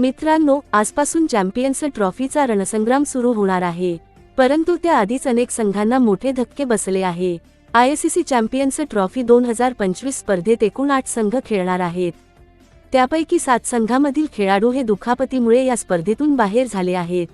मित्रांनो आजपासून चॅम्पियन्स ट्रॉफीचा रणसंग्राम सुरू होणार आहे. परंतु त्याआधीच अनेक संघांना मोठे धक्के बसले आहे. आयसीसी चॅम्पियन्स ट्रॉफी दोन हजार पंचवीस स्पर्धेत एकूण आठ संघ खेळणार आहेत. त्यापैकी सात संघामधील खेळाडू हे दुखापतीमुळे या स्पर्धेतून बाहेर झाले आहेत.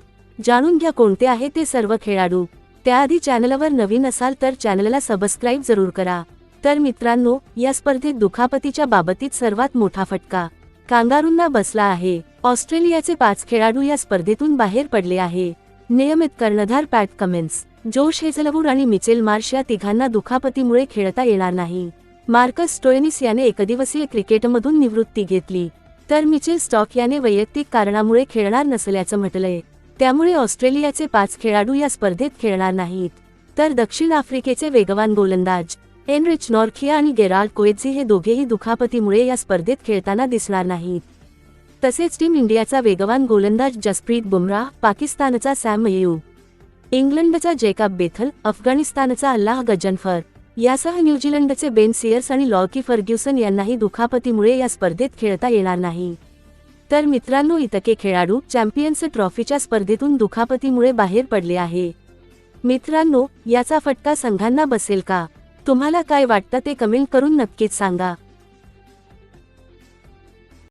जाणून घ्या कोणते आहे ते सर्व खेळाडू. त्याआधी चॅनलवर नवीन असाल तर चॅनलला सबस्क्राईब जरूर करा. तर मित्रांनो या स्पर्धेत दुखापतीच्या बाबतीत सर्वात मोठा फटका. कांगारूंना बसला आहे. ऑस्ट्रेलियाचे पाच खेळाडू या स्पर्धेतून बाहेर पडले आहे. नियमित कर्णधार पॅट कमेन्स जोश हेझलवूड आणि मिचेल मार्श या तिघांना दुखापतीमुळे खेळता येणार नाही. मार्कस स्टोयनिस याने एकदिवसीय क्रिकेटमधून निवृत्ती घेतली. तर मिचेल स्टॉक याने वैयक्तिक कारणामुळे खेळणार नसल्याचं म्हटलंय. त्यामुळे ऑस्ट्रेलियाचे पाच खेळाडू या स्पर्धेत खेळणार नाहीत. तर दक्षिण आफ्रिकेचे वेगवान गोलंदाज एनरिच नॉर्खिया आणि गेराल्ड कोएझी हे दोघेही दुखापतीमुळे या स्पर्धेत खेळताना दिसणार नाहीत. तसेच टीम इंडियाचा वेगवान गोलंदाज जसप्रीत बुमराह पाकिस्तानचा सॅम अयूब इंग्लंडचा जेकाब बेथल अफगाणिस्तानचा अल्लाह गजनफर यासह न्यूझीलंडचे बेन सियर्स आणि लॉकी फर्ग्युसन यांनाही दुखापतीमुळे या स्पर्धेत खेळता येणार नाही. तर मित्रांनो इतके खेळाडू चॅम्पियन्स ट्रॉफीच्या स्पर्धेतून दुखापतीमुळे बाहेर पडले आहे. मित्रांनो याचा फटका संघांना बसेल का? तुम्हाला काय वाटतं ते कमेंट करून नक्कीच सांगा.